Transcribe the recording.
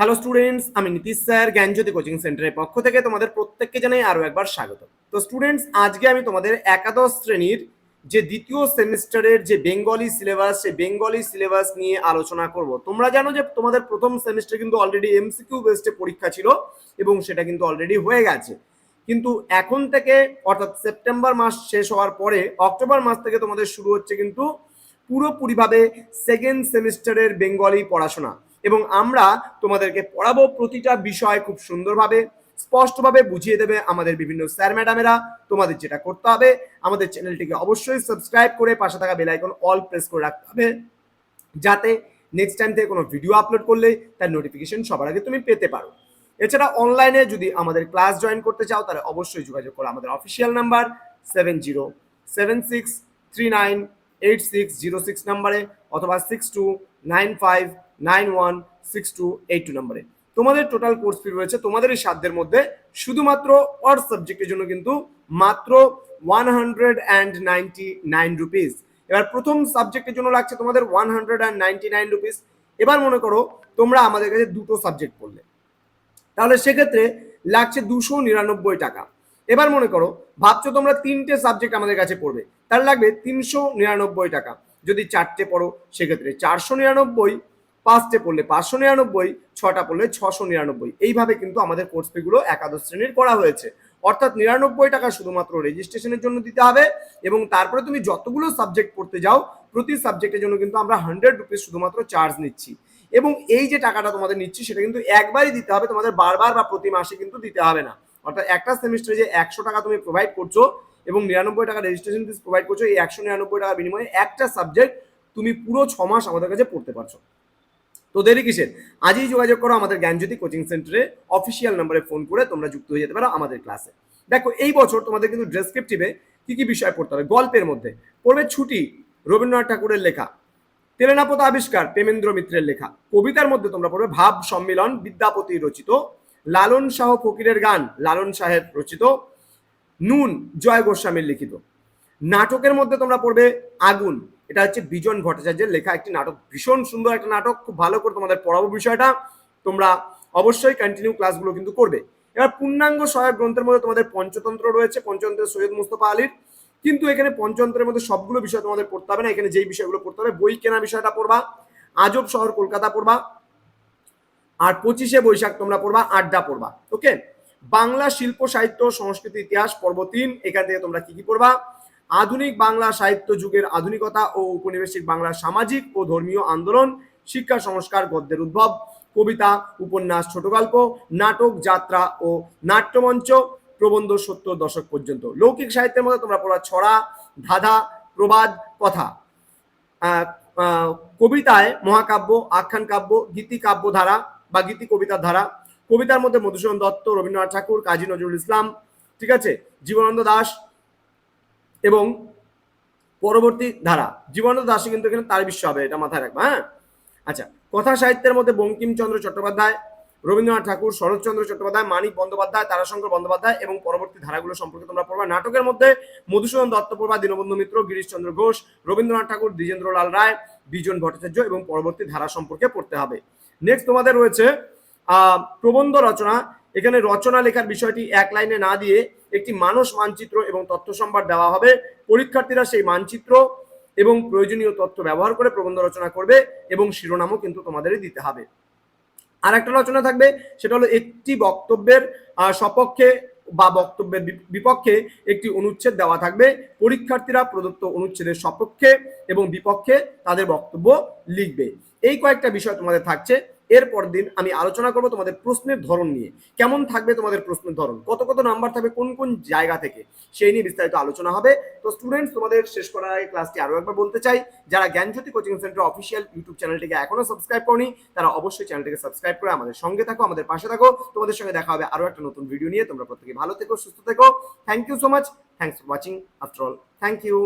Hello students আমি Nitish sir, জ্ঞানজ্যোতি coaching সেন্টারের পক্ষ থেকে তোমাদের প্রত্যেককে জানাই আরও একবার স্বাগত। তো স্টুডেন্টস আজকে আমি তোমাদের একাদশ শ্রেণির যে দ্বিতীয় সেমিস্টারের যে বেঙ্গলি সিলেবাস সেই বেঙ্গলি সিলেবাস নিয়ে আলোচনা করব। তোমরা জানো যে তোমাদের প্রথম সেমিস্টার কিন্তু অলরেডি এমসিকিউ বেসডে পরীক্ষা ছিল এবং সেটা কিন্তু অলরেডি হয়ে গেছে। কিন্তু এখন থেকে, অর্থাৎ সেপ্টেম্বর মাস শেষ হওয়ার পরে অক্টোবর মাস থেকে তোমাদের শুরু হচ্ছে কিন্তু পুরোপুরিভাবে সেকেন্ড সেমিস্টারের বেঙ্গলি পড়াশোনা। এবং আমরা তোমাদেরকে পড়াবো প্রতিটা বিষয় খুব সুন্দরভাবে, স্পষ্টভাবে বুঝিয়ে দেবে আমাদের বিভিন্ন স্যার ম্যাডামেরা। তোমাদের যেটা করতে হবে, আমাদের চ্যানেলটিকে অবশ্যই সাবস্ক্রাইব করে পাশে থাকা বেল আইকন অল প্রেস করে রাখতে হবে। যাতে নেক্সট টাইম থেকে কোনো ভিডিও আপলোড করলে তার নোটিফিকেশন সবার আগে তুমি পেতে পারো। এছাড়া অনলাইনে যদি আমাদের ক্লাস জয়েন করতে চাও, তাহলে অবশ্যই যোগাযোগ করো আমাদের official number seven zero seven six three nine eight six zero six নাম্বারে অথবা six two nine five nine one six two eight two নাম্বারে। তোমাদের টোটাল কোর্স ফি রয়েছে তোমাদের এই সাধ্যের মধ্যে, শুধুমাত্র অর সাবজেক্টের জন্য কিন্তু মাত্র one hundred and ninety nine rupees এবার প্রথম সাবজেক্টের জন্য লাগছে তোমাদের one hundred and ninety nine rupees এবার মনে করো তোমরা আমাদের কাছে দুটো সাবজেক্ট পড়লে। তাহলে সেক্ষেত্রে লাগছে দুশো নিরানব্বই টাকা। এবার মনে করো, ভাবছ তোমরা তিনটে সাবজেক্ট আমাদের কাছে পড়বে, তাহলে লাগবে তিনশো নিরানব্বই টাকা। যদি চারটে পড়ো, সেক্ষেত্রে চারশো নিরানব্বই পাঁচটে পড়লে পাঁচশো নিরানব্বই, ছটা পড়লে ছশো নিরানব্বই। এইভাবে কিন্তু আমাদের কোর্স ফিগুলো একাদশ শ্রেণির করা হয়েছে। অর্থাৎ নিরানব্বই টাকা শুধুমাত্র রেজিস্ট্রেশনের জন্য দিতে হবে এবং তারপরে তুমি যতগুলো সাবজেক্ট পড়তে যাও, প্রতি সাবজেক্টের জন্য কিন্তু আমরা হান্ড্রেড রুপিস শুধুমাত্র চার্জ নিচ্ছি। এবং এই যে টাকাটা তোমাদের নিচ্ছি, সেটা কিন্তু একবারই দিতে হবে, তোমাদের বারবার বা প্রতি মাসে কিন্তু দিতে হবে না। অর্থাৎ একটা সেমিস্টারে যে একশো টাকা তুমি প্রোভাইড করছ এবং নিরানব্বই টাকা রেজিস্ট্রেশন ফিস প্রোভাইড করছ, এই একশো নিরানব্বই টাকা বিনিময়ে একটা সাবজেক্ট তুমি পুরো ছ মাস আমাদের কাছে পড়তে পারছ। তো দেরি কিসের? আজই যোগাযোগ করো আমাদের জ্ঞানজ্যোতি কোচিং সেন্টারে অফিসিয়াল নাম্বারে ফোন করে তোমরা যুক্ত হয়ে যেতে পারো আমাদের ক্লাসে দেখো, এই বছর তোমাদের কিন্তু ডেসক্রিপটিভে কি কি বিষয় পড়তে হবে? গল্পের মধ্যে পড়বে ছুটি, রবীন্দ্রনাথ ঠাকুরের লেখা, তেলেনাপত আবিষ্কার, প্রেমেন্দ্র মিত্রের লেখা, কবিতার মধ্যে তোমরা পড়বে ভাব সম্মিলন, বিদ্যাপতি রচিত, লালন শাহ ফকিরের গান, লালন শাহের রচিত, নুন জয় গোস্বামীর লিখিত। নাটকের মধ্যে তোমরা পড়বে আগুন এটা হচ্ছে বিজন ভট্টাচার্যের লেখা একটি নাটক। ভীষণ সুন্দর একটা নাটক, খুব ভালো করে তোমাদের পড়াবো বিষয়টা। তোমরা অবশ্যই কন্টিনিউ ক্লাসগুলো কিন্তু করবে। এবার পূর্ণাঙ্গ সহায়ক গ্রন্থের মধ্যে তোমাদের পঞ্চতন্ত্র রয়েছে, পঞ্চতন্ত্রের সৈয়দ মুস্তফা আলীর। কিন্তু এখানে পঞ্চতন্ত্রের মধ্যে সবগুলো বিষয় তোমাদের পড়তে হবে না, এখানে যেই বিষয়গুলো পড়তে হবে, বই কেনা বিষয়টা পড়বা, আজব শহর কলকাতা পড়বা, আর পঁচিশে বৈশাখ তোমরা পড়বা, আড্ডা পড়বা ওকে বাংলা শিল্প, সাহিত্য, সংস্কৃতি, ইতিহাস, পর্ব তিন, এখান থেকে তোমরা কি কি পড়বা? আধুনিক বাংলা সাহিত্য যুগের আধুনিকতা ও উপনিবেশিক বাংলার সামাজিক ও ধর্মীয় আন্দোলন, শিক্ষা সংস্কার, গদ্যের উদ্ভব, কবিতা, উপন্যাস ছোট গল্প নাটক, যাত্রা ও নাট্যমঞ্চ প্রবন্ধ সত্তর দশক পর্যন্ত। লৌকিক সাহিত্যের মধ্যে তোমরা পড়া ছড়া, ধাঁধা, প্রবাদ, কথা। কবিতায় মহাকাব্য, আখ্যান কাব্য, গীতি কাব্য ধারা বা গীতি কবিতার ধারা। কবিতার মধ্যে মধুসূদন দত্ত, রবীন্দ্রনাথ ঠাকুর, কাজী নজরুল ইসলাম, ঠিক আছে? জীবনানন্দ দাস এবং পরবর্তী ধারা, জীবনানন্দ দাসে কিন্তু এখানে তার বিশ্ব হবে, এটা মাথায় রাখবা হ্যাঁ? আচ্ছা কথা সাহিত্যের মধ্যে বঙ্কিমচন্দ্র চট্টোপাধ্যায়, রবীন্দ্রনাথ ঠাকুর, শরৎচন্দ্র চট্টোপাধ্যায়, মানিক বন্দ্যোপাধ্যায়, তারাশঙ্কর বন্দ্যোপাধ্যায় এবং পরবর্তী ধারাগুলো সম্পর্কে তোমরা পড়বা। নাটকের মধ্যে মধুসূদন দত্ত পড়বা, দীনবন্ধু মিত্র, গিরিশচন্দ্র ঘোষ, রবীন্দ্রনাথ ঠাকুর দ্বিজেন্দ্রলাল রায়, বিজন ভট্টাচার্য এবং পরবর্তী ধারা সম্পর্কে পড়তে হবে। নেক্সট তোমাদের রয়েছে প্রবন্ধ রচনা। এখানে রচনা লেখার বিষয়টি এক লাইনে না দিয়ে একটি মানস মানচিত্র এবং তথ্য সম্ভার দেওয়া হবে। পরীক্ষার্থীরা সেই মানচিত্র এবং প্রয়োজনীয় তথ্য ব্যবহার করে প্রবন্ধ রচনা করবে এবং শিরোনামও কিন্তু তোমাদেরই দিতে হবে। আর একটা রচনা থাকবে, সেটা হলো একটি বক্তব্যের সপক্ষে বা বক্তব্যের বিপক্ষে একটি অনুচ্ছেদ দেওয়া থাকবে। পরীক্ষার্থীরা প্রদত্ত অনুচ্ছেদের সপক্ষে এবং বিপক্ষে তাদের বক্তব্য লিখবে। এই কয়েকটা বিষয় তোমাদের থাকছে। এরপর দিন আমি আলোচনা করব তোমাদের প্রশ্নের ধরন নিয়ে। কেমন থাকবে তোমাদের প্রশ্নের ধরন? কত কত নাম্বার থাকবে কোন কোন জায়গা থেকে? সেই নিয়ে বিস্তারিত আলোচনা হবে। তো স্টুডেন্টস তোমাদের শেষ করার আগে ক্লাসটি আরও একবার বলতে চাই, যারা Gyanjyoti coaching centre official YouTube চ্যানেলটিকে এখনও সাবস্ক্রাইব করনি, তারা অবশ্যই চ্যানেলটিকে সাবস্ক্রাইব করে আমাদের সঙ্গে থাকো, আমাদের পাশে থাকো। তোমাদের সঙ্গে দেখা হবে আরও একটা নতুন ভিডিও নিয়ে। তোমরা প্রত্যেকে ভালো থেকো, সুস্থ থেকো। Thank you so much thanks for watching after all thank you